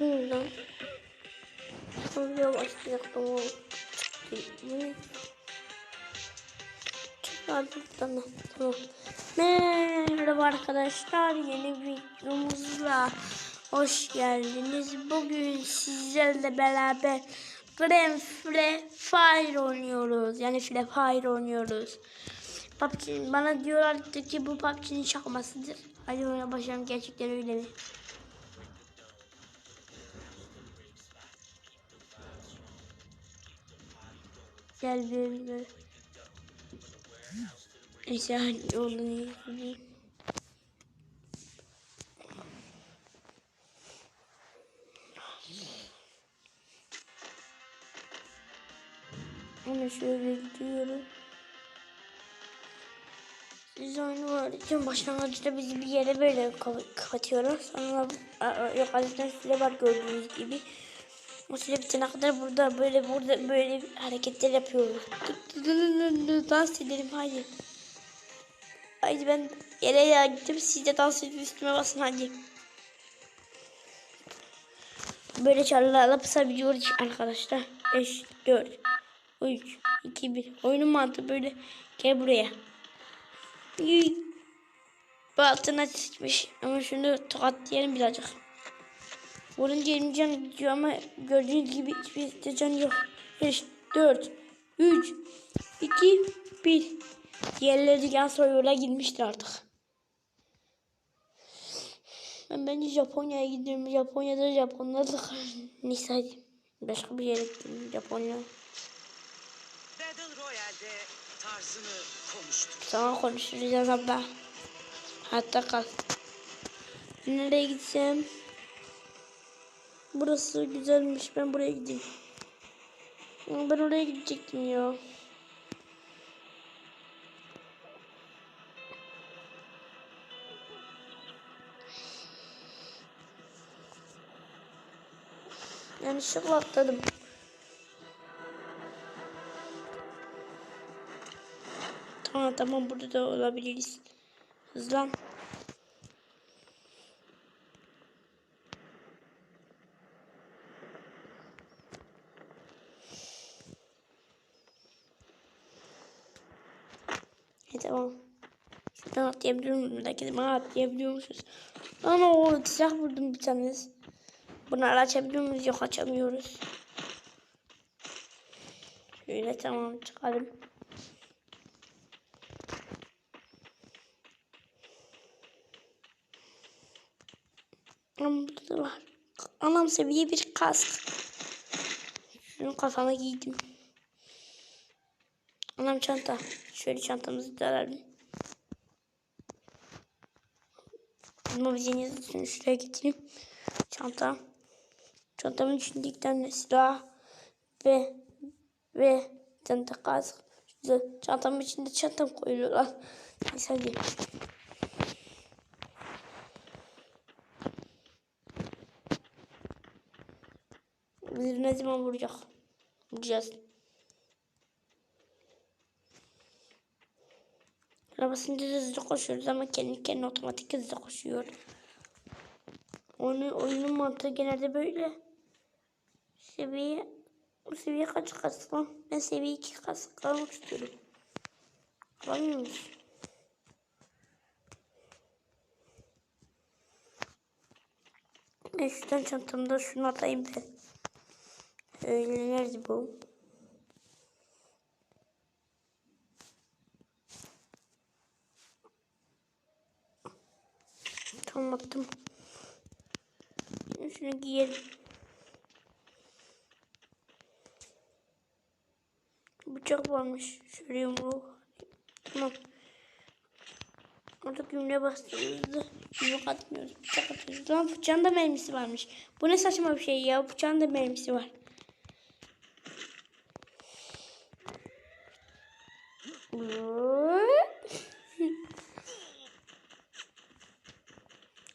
Bu ne lan? Buraya başlayacaktım o. Bu ne? Çıkar buradan. Tamam. Merhaba arkadaşlar. Yeni videomuzla hoş geldiniz. Bugün sizlerle beraber Grand Free Fire oynuyoruz. Yani Free Fire oynuyoruz. PUBG, bana diyorlardı ki bu PUBG'nin şakmasıdır. Hadi ona başlayalım. Gerçekten öyle mi? Gel bir bir. Neyse hadi onu izleyeyim. Onu şöyle gidiyorum. Biz oyunu oynayacağım. Başlangıçta bizi bir yere böyle kapa- kapatıyorlar. Sonra yok azizden süre var gördüğünüz gibi. Süre bitene kadar burada böyle burada böyle hareketler yapıyoruz. Dans edelim haydi. Haydi ben yere ya gittim. Siz de dans edip üstüme basın hadi. Böyle çarlarla pısabiliyoruz arkadaşlar. 5, 4, 3, 2, 1. Oyunun mantığı böyle. Gel buraya. Yuy. Altına sıçmış. Ama şunu tokatlayalım birazcık. Vurunca 20 can gidiyor ama gördüğünüz gibi hiçbir can yok. 5, 4, 3, 2, 1. Diğerleri yan soyula girmiştir artık. Ben bence Japonya'ya gidiyorum. Japonya'da Japonlar da hadi. Başka bir yere gidelim. Japonya. Battle Royale'de tarzını konuştuk. Sonra konuşacağız abla. Hatta kal. Nereye gitsem? Burası güzelmiş. Ben buraya gideyim. Ben oraya gidecektim ya. Yanlışlıkla atladım. Tamam tamam burada da olabiliriz. Hızlan. Tamam. Şuradan atlayabiliyor muyum? Belki bana atlayabiliyor musunuz? Ama o silah vurdum bir tanesi. Bunları açabiliyor muyuz? Yok açamıyoruz. Şöyle tamam çıkalım. Ama burada da var. Anam seviye bir kask. Şunu kafama giydim. Anam çanta. Şöyle çantamızı da alalım. Mobilyenizi şuraya getireyim. Çanta. Çantamın içinde iki tane silah ve ve de kask. Çantamın içinde çantam koyuyorlar. Neyse hadi. Bizi ne zaman vuracak? Vuracağız. Arabasında hızlı koşuyoruz ama kendi kendine otomatik hızlı koşuyor. Oyunun, oyunun mantığı genelde böyle. Seviye bu seviye kaç kask lan? Ben seviye 2 kask almak istiyorum. Alamıyor musun? Ben şuradan çantamda şunu atayım ben. Öyle nerede bu? Tamam attım. Şunu giyelim. Bıçak varmış. Şöyle yumruğu. Tamam. Orada gümrüğe bastığımızda yumruk atmıyoruz. Bıçak atıyoruz. Lan bıçağın da mermisi varmış. Bu ne saçma bir şey ya. Bıçağın da mermisi var.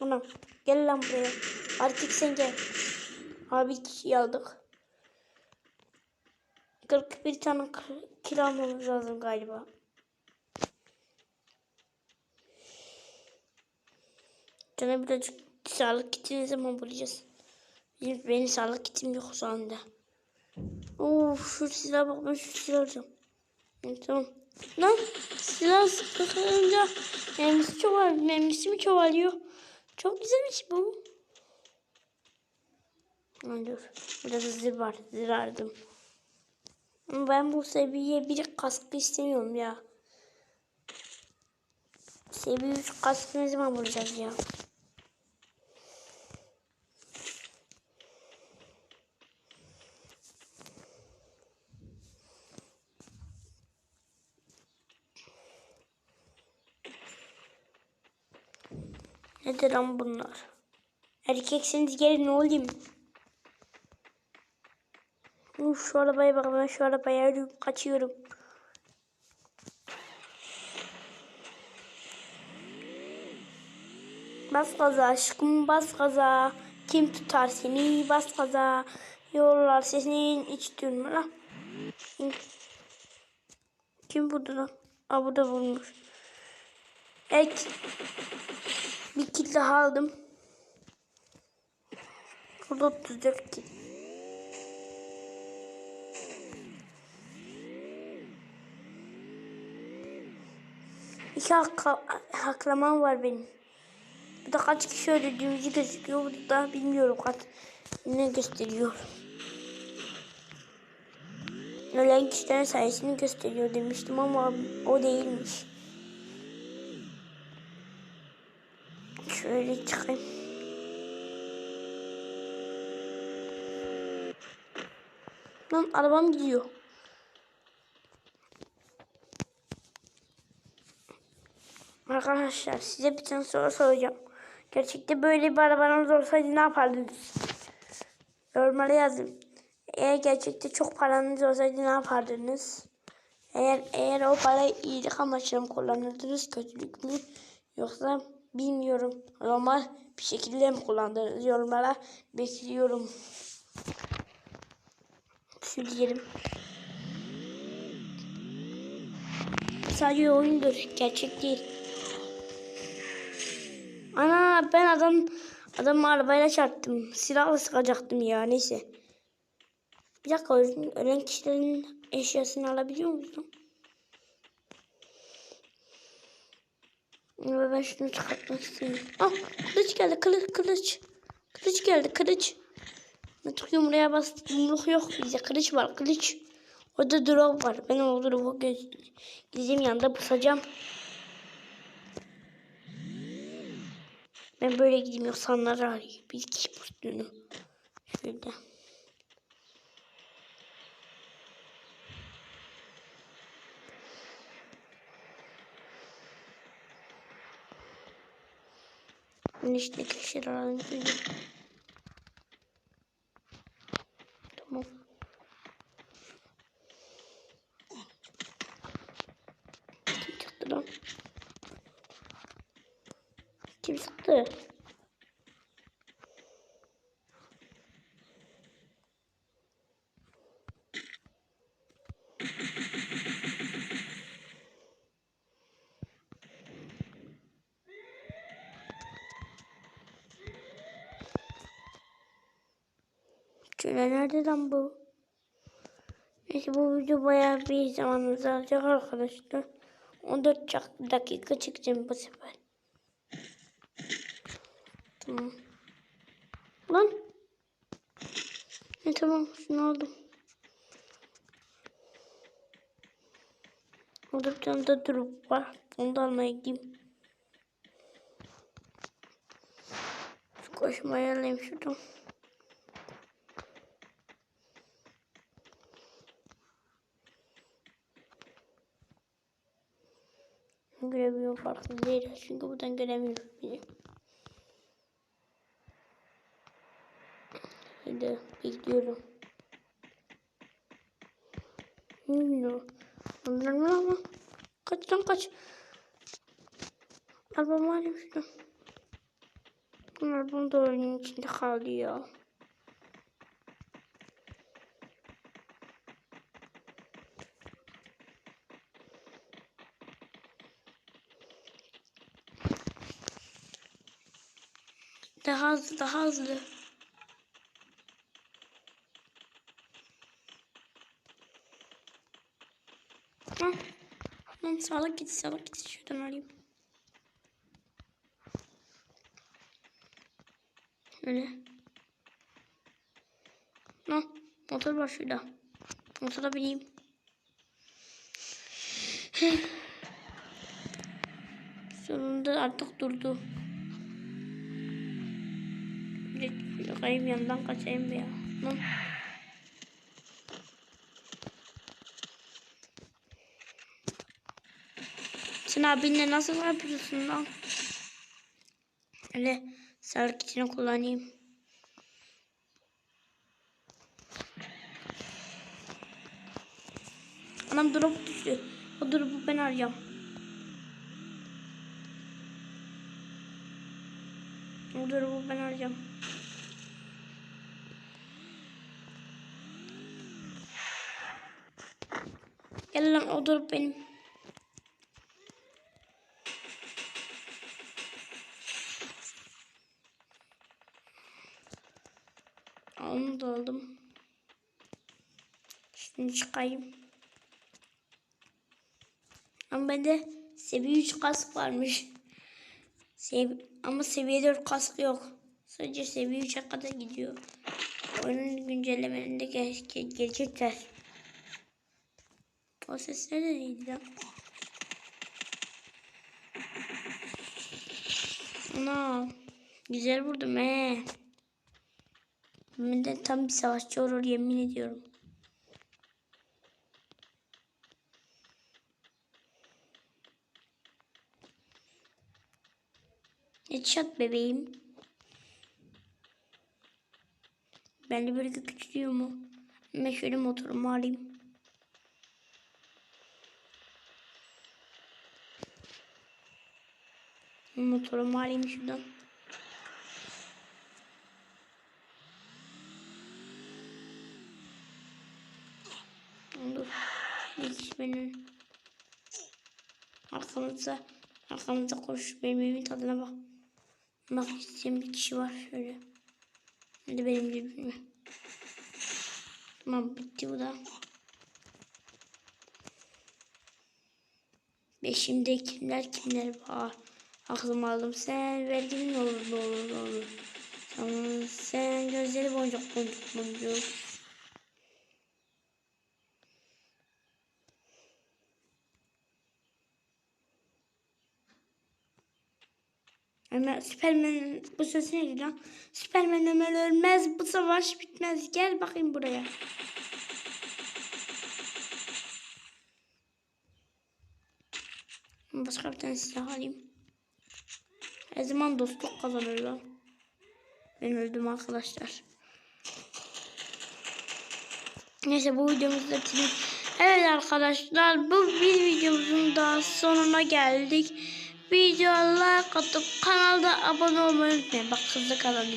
Anam gel lan buraya. Artık sen gel. Abi kişiyi aldık. 41 tane kilo almamız lazım galiba. Cana birazcık sağlık kitini zaman bulacağız? Benim, sağlık kitim yok şu anda. Of şu silah bak ben şu silah alacağım. Evet, tamam. Lan silah sıkınca mermisi çoğal, mermisi mi çoğalıyor? Çok güzelmiş bu. Dur. Da zırh var. Zırh aradım. Ama Ben bu seviye bir kaskı istemiyorum ya. Seviye 3 kaskı ne zaman bulacağız ya? Nedir lan bunlar? Erkeksiniz gelin ne olayım? Uf, şu arabaya bak ben şu arabaya arıyorum, kaçıyorum. Bas gaza aşkım bas gaza. Kim tutar seni bas gaza. Yollar senin hiç durma lan. Kim buldu lan? Aa bu da bulmuş. Evet. Kit daha aldım. Burada 34 kit. İki hakka, haklamam var benim. Burada kaç kişi öldürdüğümüzü gözüküyor. Burada bilmiyorum kaç ne gösteriyor. Ölen kişilerin sayısını gösteriyor demiştim ama o değilmiş. Şöyle çıkayım. Lan arabam gidiyor. Arkadaşlar size bir tane soru soracağım. Gerçekte böyle bir arabanız olsaydı ne yapardınız? Yorumlara yazın. Eğer gerçekte çok paranız olsaydı ne yapardınız? Eğer eğer o parayı iyilik amaçlı kullanırdınız, kötülük mü? Yoksa bilmiyorum. Normal bir şekilde mi kullandınız? Yorumlara bekliyorum. Diyelim. Sadece oyundur. Gerçek değil. Ana ben adam adamı arabayla çarptım. Silahla sıkacaktım ya neyse. Bir dakika ölen kişilerin eşyasını alabiliyor musun? Ve ben şunu çıkartmak istiyorum. Ah kılıç geldi kılıç kılıç. Kılıç geldi kılıç. Artık yumruğa bastım. Yumruk yok bize. Kılıç var kılıç. Orada drop var. Ben o drop'u gideceğim yanında pusacağım. Ben böyle gideyim yoksa onları arayayım. Bir kişi pustuğunu. Şöyle. Ben işte kişiler arayayım. Tamam. Kim çıktı lan? Kim çıktı? Şöyle nerede lan bu? Neyse bu video bayağı bir zamanımızı alacak arkadaşlar. 14 çak- dakika çıkacağım bu sefer. Tamam. Lan. Ne tamam şunu aldım. Orada bir tane de durup var. Onu da almaya gideyim. Şu koşmayı alayım şuradan. Görebiliyorum farklı değil. Çünkü buradan göremiyorum bile. Hadi bekliyorum. Bilmiyorum. Mı ama? Kaç lan kaç. Arabamı alayım şuradan. Bunlar bunu da oyunun içinde kaldı Daha hızlı daha hızlı. Hah. Lan salak git salak git şuradan alayım. Öyle. Hah. Motor var şurada. Motora bineyim. Sonunda artık durdu. Kayayım yandan kaçayım bir ya. Lan. Sen abinle nasıl yapıyorsun lan? Öyle sağlık içine kullanayım. Anam drop düştü. O drop'u ben arayacağım. O drop'u ben arayacağım. Gel lan o drop benim. Onu da aldım. Şimdi çıkayım. Ama bende seviye 3 kask varmış. Sev ama seviye 4 kask yok. Sadece seviye 3'e kadar gidiyor. Oyunun güncellemelerinde gel gelecekler. O ses neredeydi lan? Ana güzel vurdum he. Ben de tam bir savaşçı olur yemin ediyorum. Headshot bebeğim. Ben de böyle küçülüyor mu? Ben şöyle motorumu alayım. Motorumu alayım şuradan. Dur. İlk benim. Arkamızda, arkamızda koş. Benim evimin tadına bak. Bak isteyen bir kişi var şöyle. Hadi benim cebime. Tamam bitti bu da. Beşimde kimler kimler var. Aklımı aldım sen vergin olur olur olur. Sen, sen gözleri boncuk boncuk boncuk. Ömer, Süpermen bu söz neydi lan? Süpermen Ömer ölmez bu savaş bitmez. Gel bakayım buraya. Başka bir tane silah alayım. Her zaman dostluk kazanır lan. Ben öldüm arkadaşlar. Neyse bu videomuzda bitirelim. Evet arkadaşlar bu bir videomuzun daha sonuna geldik. Videoya like atıp kanalda abone olmayı unutmayın. Bak kızdı kanalı.